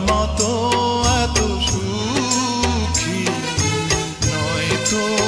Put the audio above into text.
মতো এত সুখী নয় তো।